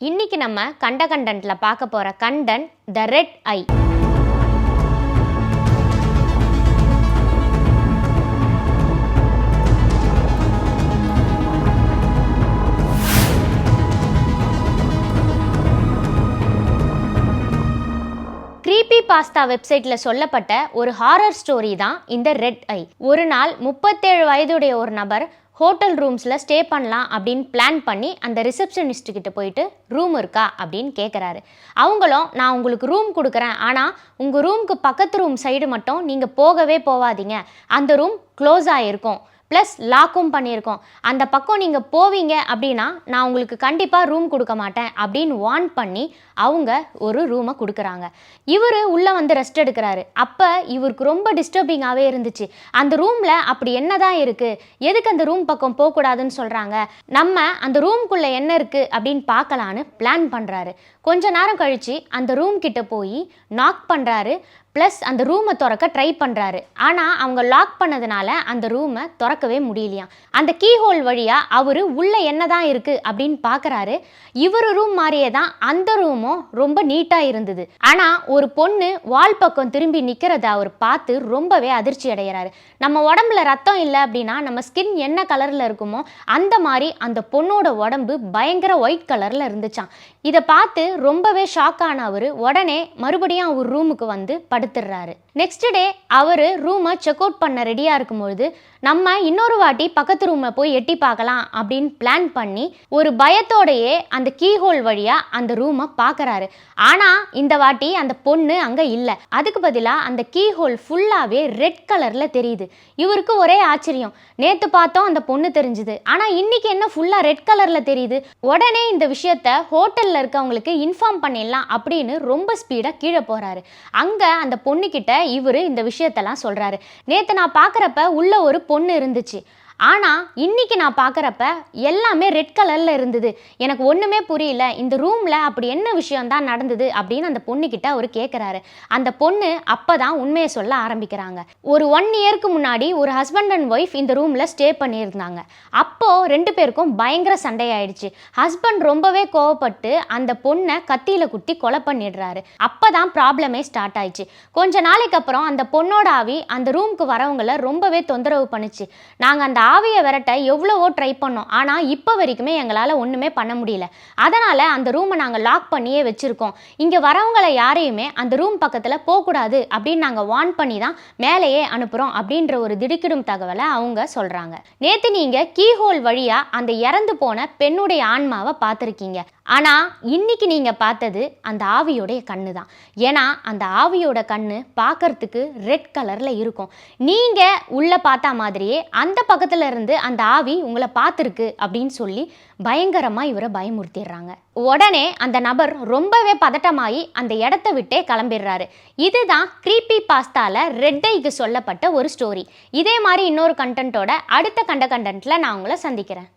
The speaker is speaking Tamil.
இன்னைக்கு நம்ம கண்ட கண்டன்ட்ல பார்க்க போற கண்டன் த ரெட் ஐ பாஸ்தா வெப்சைட்ல சொல்லப்பட்ட ஒரு ஹாரர் ஸ்டோரி தான் இந்த ரெட் ஐ ஒரு நாள் முப்பத்தேழு வயதுடைய ஒரு நபர் ஹோட்டல் ரூம்ஸில் ஸ்டே பண்ணலாம் அப்படின்னு பிளான் பண்ணி அந்த ரிசப்ஷனிஸ்ட்டுக்கிட்ட கிட்ட போயிட்டு ரூம் இருக்கா? அப்படின்னு கேட்குறாரு அவங்களும் நான் உங்களுக்கு ரூம் கொடுக்குறேன். ஆனால் உங்கள் ரூமுக்கு பக்கத்து ரூம் சைடு மட்டும் நீங்கள் போகவே போகாதீங்க அந்த ரூம் க்ளோஸ் ஆகிருக்கும் ப்ளஸ் லாக்கும் பண்ணியிருக்கோம். அந்த பக்கம் நீங்கள் போவீங்க அப்படின்னா நான் உங்களுக்கு கண்டிப்பாக ரூம் கொடுக்க மாட்டேன் அப்படின்னு வார்ன் பண்ணி அவங்க ஒரு ரூமை கொடுக்குறாங்க. இவர் உள்ளே வந்து ரெஸ்ட் எடுக்கிறாரு. அப்போ இவருக்கு ரொம்ப டிஸ்டர்பிங்காகவே இருந்துச்சு. அந்த ரூமில் அப்படி என்னதான் இருக்குது எதுக்கு அந்த ரூம் பக்கம் போகக்கூடாதுன்னு சொல்கிறாங்க நம்ம அந்த ரூம்குள்ளே என்ன இருக்குது அப்படின்னு பார்க்கலான்னு பிளான் பண்ணுறாரு கொஞ்ச நேரம் கழித்து அந்த ரூம் கிட்ட போய் நாக் பண்ணுறாரு ப்ளஸ் அந்த ரூமை திறக்க ட்ரை பண்ணுறாரு ஆனால் அவங்க லாக் பண்ணதுனால அந்த ரூமை திறக்கவே முடியலையாம் அந்த கீ ஹோல் வழியாக அவர் உள்ளே என்ன தான் இருக்குது அப்படின்னு பார்க்குறாரு இவர் ரூம் மாதிரியே தான் அந்த ரூமும் ரொம்ப நீட்டாக இருந்தது. ஆனால் ஒரு பொண்ணு வால் பக்கம் திரும்பி நிற்கிறத அவர் பார்த்து ரொம்பவே அதிர்ச்சி அடைகிறாரு நம்ம உடம்புல ரத்தம் இல்லை அப்படின்னா நம்ம ஸ்கின் என்ன கலரில் இருக்குமோ அந்த மாதிரி அந்த பொண்ணோட உடம்பு பயங்கர ஒயிட் கலரில் இருந்துச்சான் இதை பார்த்து ரொம்பவே ஷாக் ஆன அவர் உடனே மறுபடியும் அவர் ரூமுக்கு வந்து படுத்துடுறாரு நெக்ஸ்ட் டே அவர் ரூமை செக் அவுட் பண்ண ரெடியாக இருக்கும்பொழுது நம்ம இன்னொரு வாட்டி பக்கத்து ரூமை போய் எட்டி பார்க்கலாம் அப்படின்னு பிளான் பண்ணி ஒரு பயத்தோடையே அந்த கீ ஹோல் வழியாக அந்த ரூமை பார்க்குறாரு. ஆனால் இந்த வாட்டி அந்த பொண்ணு அங்கே இல்லை. அதுக்கு பதிலாக அந்த கீ ஹோல் ஃபுல்லாகவே ரெட் கலரில் தெரியுது. இவருக்கு ஒரே ஆச்சரியம். நேற்று பார்த்தோம் அந்த பொண்ணு தெரிஞ்சுது. ஆனால் இன்றைக்கி என்ன ஃபுல்லாக ரெட் கலரில் தெரியுது? உடனே இந்த விஷயத்த ஹோட்டலில் இருக்கவங்களுக்கு இன்ஃபார்ம் பண்ணிடலாம் அப்படின்னு ரொம்ப ஸ்பீடாக கீழே போகிறாரு அங்கே அந்த பொண்ணுக்கிட்ட இவர் இந்த விஷயத்தெல்லாம் சொல்கிறாரு நேற்று நான் பார்க்குறப்ப உள்ள ஒரு பொண்ணு இருந்துச்சு. ஆனால் இன்றைக்கி நான் பார்க்குறப்ப எல்லாமே ரெட் கலரில் இருந்தது. எனக்கு ஒன்றுமே புரியல. இந்த ரூமில் அப்படி என்ன விஷயம் தான் நடந்தது அப்படின்னு அந்த பொண்ணுக்கிட்ட அவர் கேட்குறாரு அந்த பொண்ணு அப்போ தான் உண்மையை சொல்ல ஆரம்பிக்கிறாங்க. ஒரு ஒன் இயர்க்கு முன்னாடி ஒரு ஹஸ்பண்ட் அண்ட் ஒய்ஃப் இந்த ரூமில் ஸ்டே பண்ணியிருந்தாங்க. அப்போது ரெண்டு பேருக்கும் பயங்கர சண்டையாயிடுச்சு. ஹஸ்பண்ட் ரொம்பவே கோவப்பட்டு அந்த பொண்ணை கத்தியில் குத்தி கொலை பண்ணிடுறாரு. அப்போ தான் ப்ராப்ளமே ஸ்டார்ட் ஆயிடுச்சு. கொஞ்ச நாளைக்கு அப்புறம் அந்த பொண்ணோட ஆவி அந்த ரூமுக்கு வரவங்கள ரொம்பவே தொந்தரவு பண்ணுச்சு. நாங்கள் அந்த ஆவியை விரட்ட எவ்வளவோ ட்ரை பண்ணோம். ஆனால் இப்போ வரைக்குமே எங்களால் ஒன்றுமே பண்ண முடியல. அதனால் அந்த ரூமை நாங்கள் லாக் பண்ணியே வச்சுருக்கோம். இங்கே வரவங்களை யாரையுமே அந்த ரூம் பக்கத்தில் போகக்கூடாது அப்படின்னு நாங்கள் வார்ன் பண்ணி தான் மேலேயே அனுப்புகிறோம் அப்படின்ற ஒரு திடுக்கிடும் தகவலை அவங்க சொல்கிறாங்க நேற்று நீங்கள் கீஹோல் வழியாக அந்த இறந்து போன பெண்ணுடைய ஆன்மாவை பார்த்துருக்கீங்க. ஆனால் இன்னைக்கு நீங்கள் பார்த்தது அந்த ஆவியோடைய கண்ணு தான் ஏன்னா அந்த ஆவியோட கண்ணு பார்க்கறதுக்கு ரெட் கலரில் இருக்கும். நீங்கள் உள்ளே பார்த்தா மாதிரியே அந்த பக்கத்தில் இருந்து அந்த ஆவி உங்களை பார்த்துருக்கு அப்படின்னு சொல்லி பயங்கரமாக இவரை பயமுறுத்திடுறாங்க. உடனே அந்த நபர் ரொம்பவே பதட்டமாகி அந்த இடத்த விட்டே கிளம்பிடுறாரு. இதுதான் கிரீப்பி பாஸ்தால ரெட்டைக்கு சொல்லப்பட்ட ஒரு ஸ்டோரி இதே மாதிரி இன்னொரு கண்டென்ட்டோட அடுத்த கண்ட கண்டென்ட்டில் நான் உங்களை சந்திக்கிறேன்.